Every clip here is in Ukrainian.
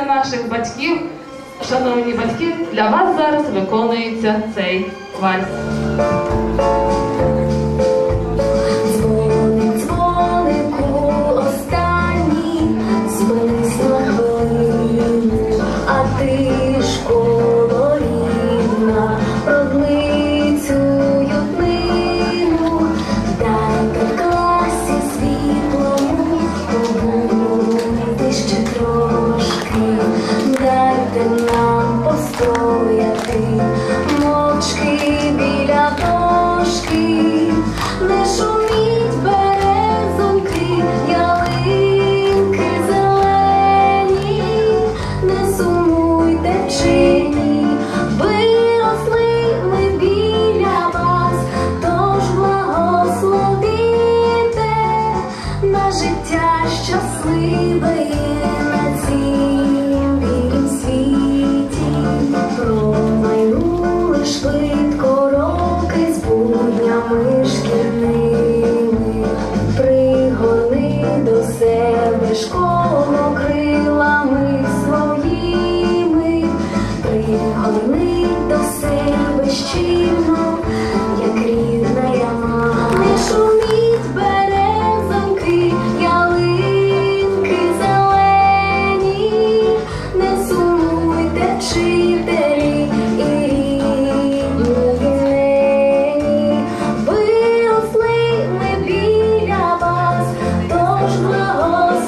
покоління наших батьків. Шановні батьки, для вас зараз виконується цей вальс. один нам постояти, мовчки біля дошки.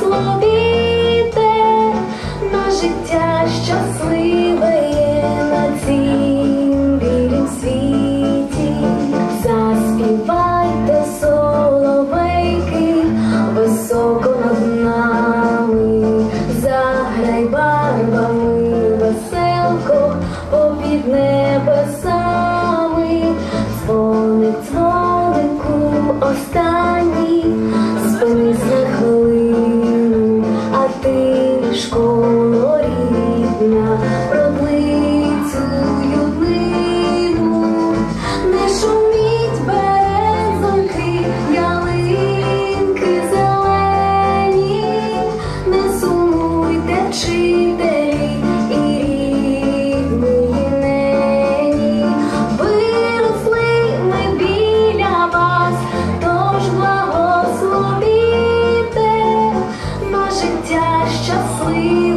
我 щасливі.